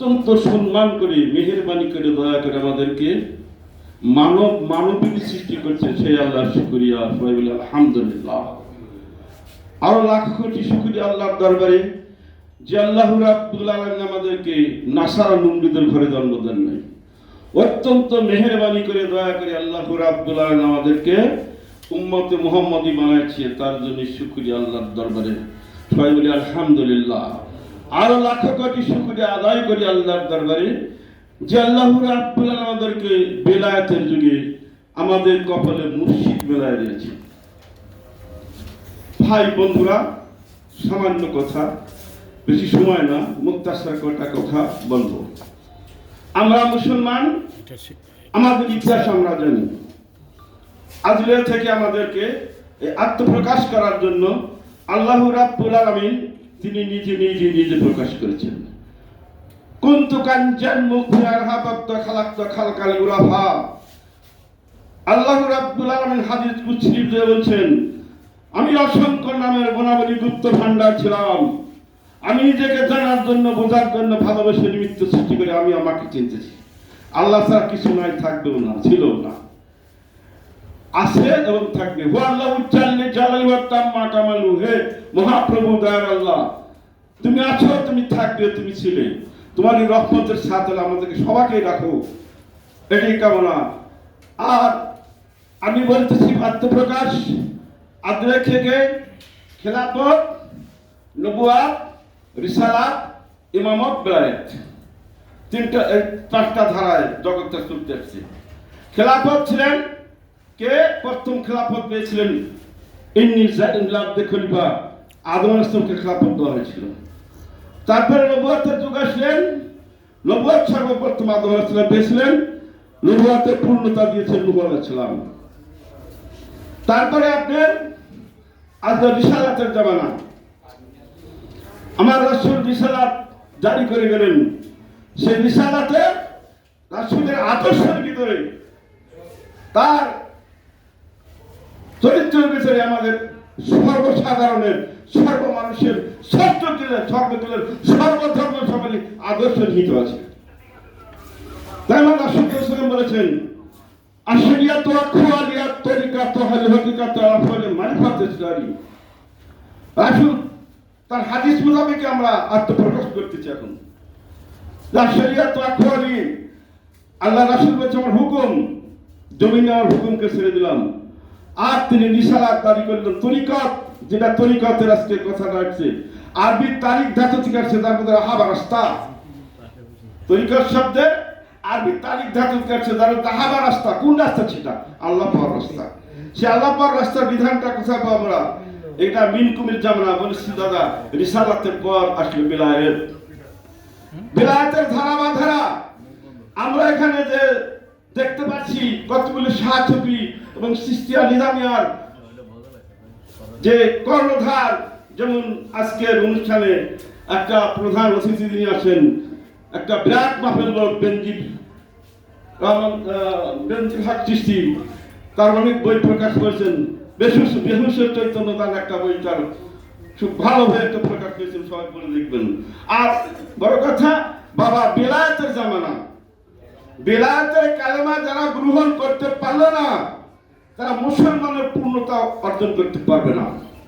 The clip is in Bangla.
অত্যন্ত সম্মান করে, মেহেরবানি করে, দয়া করে আমাদেরকে মানব মানবিক সৃষ্টি করছে সেই আল্লাহ শুক্রিয়া, সবাই আলহামদুলিল্লাহ। আরও লাখ কোটি শুক্রিয়া আল্লাহর দরবারে, যে আল্লাহ রাব্বুল আলামিন আমাদেরকে নাসারা নুমরিদের ঘরে জন্ম দেন নাই। অত্যন্ত মেহেরবানি করে, দয়া করে আল্লাহ রাব্বুল আলামিন আমাদেরকে উম্মতে মোহাম্মদী বানাইছে, তার জন্য শুক্রিয়া আল্লাহর দরবারে। সবাই বলি আলহামদুলিল্লাহ। আরও লাখ কোটি শুক্রিয়া আদায় করি আল্লাহর দরবারে, যে আল্লাহ রাব্বুল আমাদেরকে বেলায়েতের যুগে আমাদের কপালে মুর্শিদ বেলায় দিয়েছে। ভাই বন্ধুরা, সামান্য কথা, বেশি সময় না, মুক্তাসার কটা কথা বলব। আমরা মুসলমান, আমাদের ইতিহাস আমরা জানি। আজলের থেকে আমাদেরকে আত্মপ্রকাশ করার জন্য আল্লাহ রাব্বুল আলামিন তিনি নিজে নিজে নিজে প্রকাশ করেছেন। কাঞ্চান খালকাল আল্লাহ রাব্বুল আলামিন হাদিস কুচ্ছিরি বলছেন, আমি অসংখ্য নামের বনাবলী গুপ্ত ভান্ডার ছিলাম। আমি নিজেকে জানার জন্য, বোঝার জন্য ভালোবেসে নিমিত্ত সৃষ্টি করে আমি আমাকে চিনতেছি আল্লাহ ছাড়া কিছু নাই, থাকবেও না ছিল না। আছে এবং থাকবে। হু আল্লাহ উচ্চারণে জালালি ওয়াত্তাম মা কামালু। হে মহাপ্রভু দয়ার আল্লাহ, তুমি আছো, তুমি থাকবে, তুমি ছিলে। তোমার এই রহমতের সাথে আমাদেরকে সবাইকে রাখো। এটাই কামনা। আর আমি বলতেছি আত্মপ্রকাশ আদ্রে থেকে খেলাফত, নবুয়াত, রিসালাত, ইমামত, বেলায়েত। তিনটা পাঁচটা ধারায় জগৎটা চলতে আসছে। খেলাফত ছিলেন কে প্রথম খেলাফত পেয়েছিলেন? ইন্নি জাইনুল্লাহ খলিফা আদম ইসলামকে খেলাফত দেওয়া হয়েছিল। তারপরে নবুয়াতের যুগ আসলেন। নবুয়াত সর্বপ্রথম আদম ইসলাম পেয়েছিলেন। নবুয়াতের পূর্ণতা দিয়েছেন নবু আলাইসালাম তারপরে আপনার আজ রিসালাতের জামানা। আমার রাসূল রিসালাত জারি করে গেলেন। সেই রিসালাতে রাসূলের আদর্শের ভিতরে তার চরিত্রের ভিতরে আমাদের সর্বসাধারণের সর্ব মানুষের সর্ব দিলের সর্ব দিলের সর্বধর্ম সমাজে আদর্শ নিহিত আছে। তাই আমার বলেছেন তো তরিকা তো হকিকাত আফলে ইসলামি রাসূল তার হাদিস মোতাবেক আমরা আত্মপ্রকাশ করতেছি এখন। আশরিয়া তো আল্লাহ রাসূল বলছে আমার হুকুম, জমিনে আমার হুকুমকে ছেড়ে দিলাম। আর তিনি নিশালাত দাবি করলেন, তরিকত, যেটা তরিকতের আজকে কথা রাখছে আরবি তারিখ ধাতু থেকে আসছে তার মধ্যে হাবা রাস্তা তরিকত শব্দের আরবি তারিখ ধাতু থেকে আসছে তার হাবা রাস্তা কোন রাস্তা সেটা? আল্লাহ পাওয়ার রাস্তা। সে আল্লাহ পাওয়ার রাস্তার বিধানটা কোথায় পাবো আমরা? এটা মিন কুমির জামনা বলেছি দাদা, রিসালাতের পর আসলে বিলায়েত বিলায়েতের ধারা বা ধারা আমরা এখানে যে দেখতে পাচ্ছি কতগুলি সাহায্যপি এবং সিস্তিয়া নিজামিয়ার যে কর্ণধার। যেমন আজকের অনুষ্ঠানে একটা প্রধান অতিথি তিনি আসেন একটা বিরাট মাপের লোক বেঞ্জির বেঞ্জির হক চিস্তি তার অনেক বই প্রকাশ করেছেন। বেহুশ বেহুশের চৈতন্য তার একটা বই, তার খুব ভালোভাবে একটা প্রকাশ করেছেন, সবাই পড়ে দেখবেন। আর বড় কথা, বাবা বেলায়েতের জামানা। বেলায়েতের কালেমা যারা গ্রহণ করতে পারল না তারা মুসলমানের পূর্ণতা অর্জন করতে পারবে না।